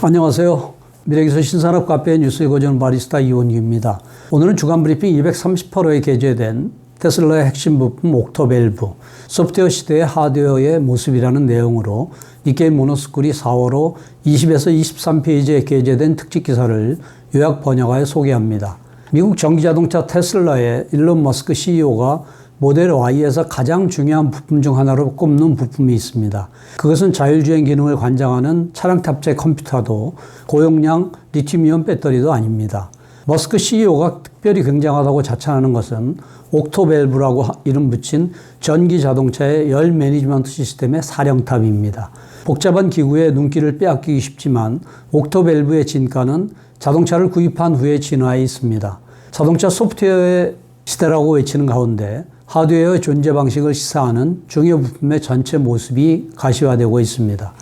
안녕하세요. 미래기술 신산업 카페 뉴스의 고전 바리스타 이원규입니다. 오늘은 주간 브리핑 238호에 게재된 테슬라의 핵심 부품 옥토밸브, 소프트웨어 시대의 하드웨어의 모습이라는 내용으로 니케이 모노스쿨이 4월호 20에서 23페이지에 게재된 특집 기사를 요약 번역하여 소개합니다. 미국 전기자동차 테슬라의 일론 머스크 CEO가 모델 Y에서 가장 중요한 부품 중 하나로 꼽는 부품이 있습니다. 그것은 자율주행 기능을 관장하는 차량 탑재 컴퓨터도 고용량 리튬이온 배터리도 아닙니다. 머스크 CEO가 특별히 굉장하다고 자찬하는 것은 옥토밸브라고 이름 붙인 전기 자동차의 열 매니지먼트 시스템의 사령탑입니다. 복잡한 기구의 눈길을 빼앗기기 쉽지만 옥토밸브의 진가는 자동차를 구입한 후에 진화해 있습니다. 자동차 소프트웨어의 시대라고 외치는 가운데 하드웨어의 존재 방식을 시사하는 중요 부품의 전체 모습이 가시화되고 있습니다.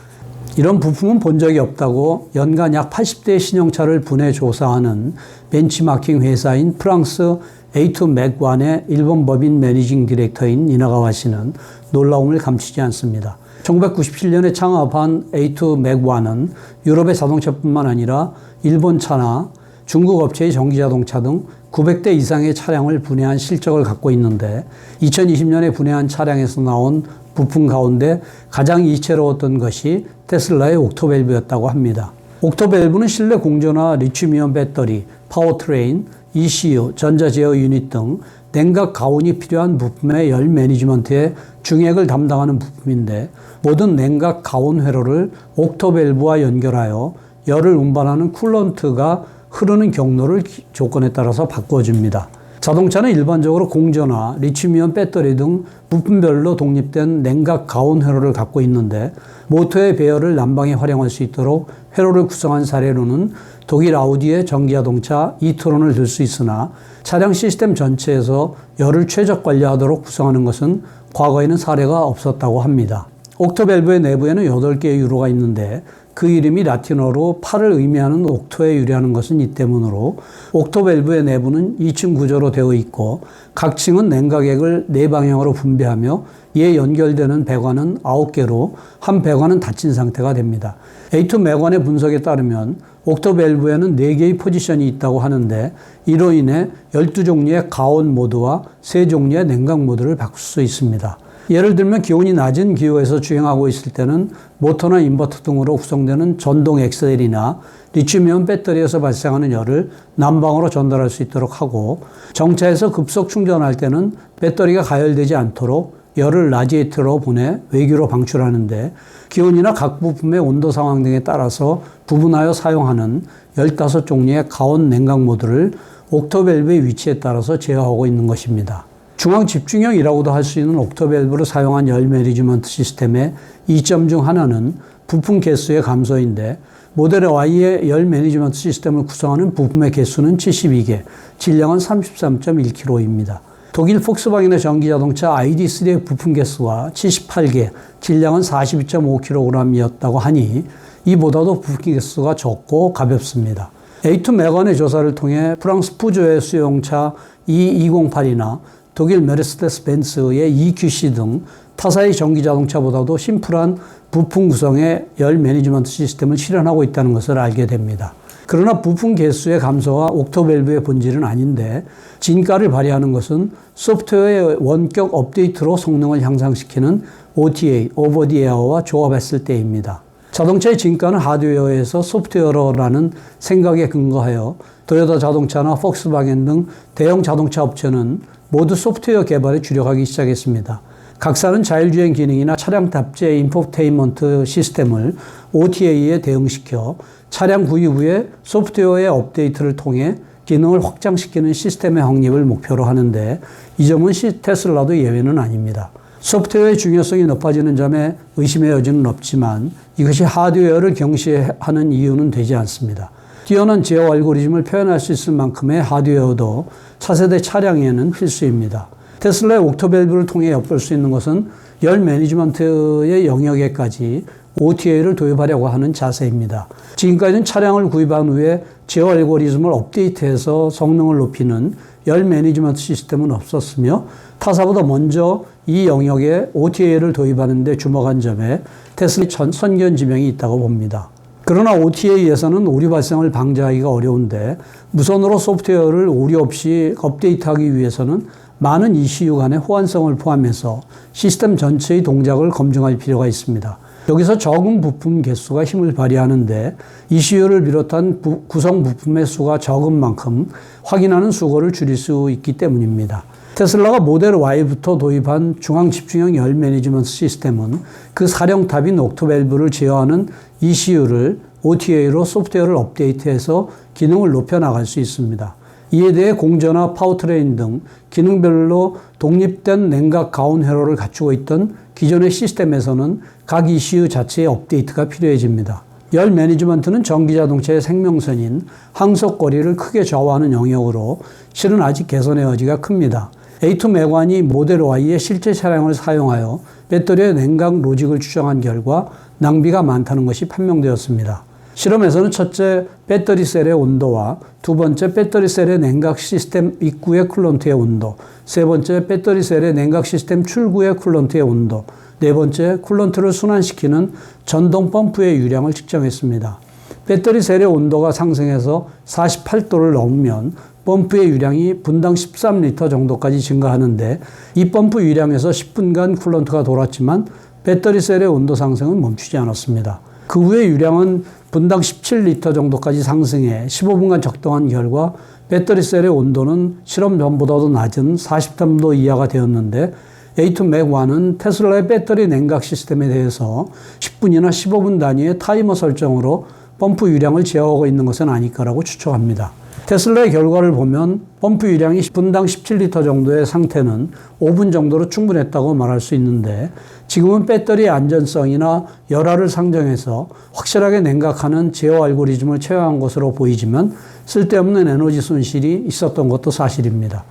이런 부품은 본 적이 없다고 연간 약 80대의 신형차를 분해 조사하는 벤치마킹 회사인 프랑스 A2 맥wan의 일본 법인 매니징 디렉터인 이나가와 씨는 놀라움을 감추지 않습니다. 1997년에 창업한 A2 맥wan은 유럽의 자동차뿐만 아니라 일본 차나 중국 업체의 전기자동차 등 900대 이상의 차량을 분해한 실적을 갖고 있는데 2020년에 분해한 차량에서 나온 부품 가운데 가장 이채로웠던 것이 테슬라의 옥토밸브였다고 합니다. 옥토밸브는 실내 공조나 리튬이온 배터리, 파워트레인, ECU, 전자제어 유닛 등 냉각 가온이 필요한 부품의 열 매니지먼트의 중액을 담당하는 부품인데 모든 냉각 가온 회로를 옥토밸브와 연결하여 열을 운반하는 쿨런트가 흐르는 경로를 조건에 따라서 바꿔줍니다. 자동차는 일반적으로 공전화, 리튬이온 배터리 등 부품별로 독립된 냉각 가온 회로를 갖고 있는데 모터의 배열을 난방에 활용할 수 있도록 회로를 구성한 사례로는 독일 아우디의 전기자동차 이트론을 들 수 있으나 차량 시스템 전체에서 열을 최적 관리하도록 구성하는 것은 과거에는 사례가 없었다고 합니다. 옥토밸브의 내부에는 8개의 유로가 있는데 그 이름이 라틴어로 팔을 의미하는 옥토에 유래하는 것은 이 때문으로 옥토 밸브의 내부는 2층 구조로 되어 있고 각 층은 냉각액을 네 방향으로 분배하며 이에 연결되는 배관은 9개로 한 배관은 닫힌 상태가 됩니다. A2 매관의 분석에 따르면 옥토 밸브에는 4개의 포지션이 있다고 하는데 이로 인해 12종류의 가온 모드와 3종류의 냉각 모드를 바꿀 수 있습니다. 예를 들면 기온이 낮은 기후에서 주행하고 있을 때는 모터나 인버터 등으로 구성되는 전동 엑셀이나 리튬이온 배터리에서 발생하는 열을 난방으로 전달할 수 있도록 하고 정차에서 급속 충전할 때는 배터리가 가열되지 않도록 열을 라지에이터로 보내 외기로 방출하는데 기온이나 각 부품의 온도 상황 등에 따라서 구분하여 사용하는 15종류의 가온 냉각 모드를 옥토밸브의 위치에 따라서 제어하고 있는 것입니다. 중앙 집중형이라고도 할 수 있는 옥토밸브를 사용한 열 매니지먼트 시스템의 이점 중 하나는 부품 개수의 감소인데 모델 Y의 열 매니지먼트 시스템을 구성하는 부품의 개수는 72개, 질량은 33.1kg입니다. 독일 폭스바겐의 전기자동차 ID3의 부품 개수가 78개, 질량은 42.5kg이었다고 하니 이보다도 부품 개수가 적고 가볍습니다. A2 메건의 조사를 통해 프랑스 푸조의 수용차 E208이나 독일 메르세데스 벤츠의 EQC 등 타사의 전기 자동차보다도 심플한 부품 구성의 열 매니지먼트 시스템을 실현하고 있다는 것을 알게 됩니다. 그러나 부품 개수의 감소와 옥토밸브의 본질은 아닌데 진가를 발휘하는 것은 소프트웨어의 원격 업데이트로 성능을 향상시키는 OTA, 오버 디 에어와 조합했을 때입니다. 자동차의 진가는 하드웨어에서 소프트웨어라는 생각에 근거하여 도요타 자동차나 폭스바겐 등 대형 자동차 업체는 모두 소프트웨어 개발에 주력하기 시작했습니다. 각사는 자율주행 기능이나 차량 탑재 인포테인먼트 시스템을 OTA에 대응시켜 차량 구입 후에 소프트웨어의 업데이트를 통해 기능을 확장시키는 시스템의 확립을 목표로 하는데 이 점은 테슬라도 예외는 아닙니다. 소프트웨어의 중요성이 높아지는 점에 의심의 여지는 없지만 이것이 하드웨어를 경시하는 이유는 되지 않습니다. 뛰어난 제어 알고리즘을 표현할 수 있을 만큼의 하드웨어도 차세대 차량에는 필수입니다. 테슬라의 옥토밸브를 통해 엿볼 수 있는 것은 열 매니지먼트의 영역에까지 OTA를 도입하려고 하는 자세입니다. 지금까지는 차량을 구입한 후에 제어 알고리즘을 업데이트해서 성능을 높이는 열 매니지먼트 시스템은 없었으며 타사보다 먼저 이 영역에 OTA를 도입하는 데 주목한 점에 테슬라의 선견 지명이 있다고 봅니다. 그러나 OTA에서는 오류 발생을 방지하기가 어려운데 무선으로 소프트웨어를 오류 없이 업데이트하기 위해서는 많은 ECU 간의 호환성을 포함해서 시스템 전체의 동작을 검증할 필요가 있습니다. 여기서 적은 부품 개수가 힘을 발휘하는데 ECU를 비롯한 부, 구성 부품의 수가 적은 만큼 확인하는 수고를 줄일 수 있기 때문입니다. 테슬라가 모델 Y부터 도입한 중앙 집중형 열 매니지먼트 시스템은 그 사령탑인 옥토밸브를 제어하는 ECU를 OTA로 소프트웨어를 업데이트해서 기능을 높여 나갈 수 있습니다. 이에 대해 공전화 파워트레인 등 기능별로 독립된 냉각 가온 회로를 갖추고 있던 기존의 시스템에서는 각 ECU 자체의 업데이트가 필요해집니다. 열 매니지먼트는 전기 자동차의 생명선인 항속 거리를 크게 좌우하는 영역으로 실은 아직 개선의 여지가 큽니다. A2 매관이 모델 Y의 실제 차량을 사용하여 배터리의 냉각 로직을 추정한 결과 낭비가 많다는 것이 판명되었습니다. 실험에서는 첫째 배터리 셀의 온도와 두 번째 배터리 셀의 냉각 시스템 입구의 쿨런트의 온도, 세 번째 배터리 셀의 냉각 시스템 출구의 쿨런트의 온도, 네 번째 쿨런트를 순환시키는 전동 펌프의 유량을 측정했습니다. 배터리 셀의 온도가 상승해서 48도를 넘으면 펌프의 유량이 분당 13리터 정도까지 증가하는데 이 펌프 유량에서 10분간 쿨런트가 돌았지만 배터리 셀의 온도 상승은 멈추지 않았습니다. 그 후에 유량은 분당 17리터 정도까지 상승해 15분간 적동한 결과 배터리 셀의 온도는 실험 전보다도 낮은 43도 이하가 되었는데 A2 맥1은 테슬라의 배터리 냉각 시스템에 대해서 10분이나 15분 단위의 타이머 설정으로 펌프 유량을 제어하고 있는 것은 아닐 거라고 추측합니다. 테슬라의 결과를 보면 펌프 유량이 분당 17리터 정도의 상태는 5분 정도로 충분했다고 말할 수 있는데 지금은 배터리의 안전성이나 열화를 상정해서 확실하게 냉각하는 제어 알고리즘을 채용한 것으로 보이지만 쓸데없는 에너지 손실이 있었던 것도 사실입니다.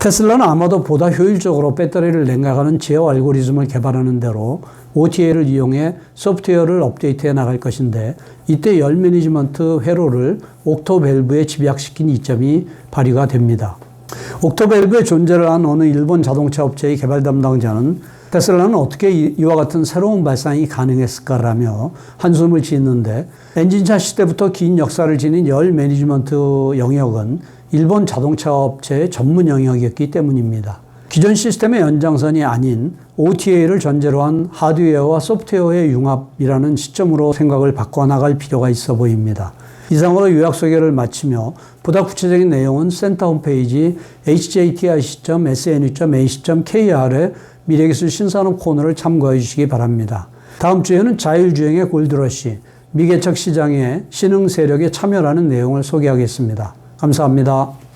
테슬라는 아마도 보다 효율적으로 배터리를 냉각하는 제어 알고리즘을 개발하는 대로 OTA를 이용해 소프트웨어를 업데이트해 나갈 것인데 이때 열 매니지먼트 회로를 옥토 밸브에 집약시킨 이점이 발휘가 됩니다. 옥토 밸브의 존재를 한 어느 일본 자동차 업체의 개발 담당자는 테슬라는 어떻게 이와 같은 새로운 발상이 가능했을까라며 한숨을 짓는데 엔진차 시대부터 긴 역사를 지닌 열 매니지먼트 영역은 일본 자동차 업체의 전문 영역이었기 때문입니다. 기존 시스템의 연장선이 아닌 OTA를 전제로 한 하드웨어와 소프트웨어의 융합이라는 시점으로 생각을 바꿔나갈 필요가 있어 보입니다. 이상으로 요약 소개를 마치며 보다 구체적인 내용은 센터 홈페이지 hjti.sne.ac.kr에 미래기술 신산업 코너를 참고해 주시기 바랍니다. 다음 주에는 자율주행의 골드러시, 미개척 시장의 신흥 세력에 참여라는 내용을 소개하겠습니다. 감사합니다.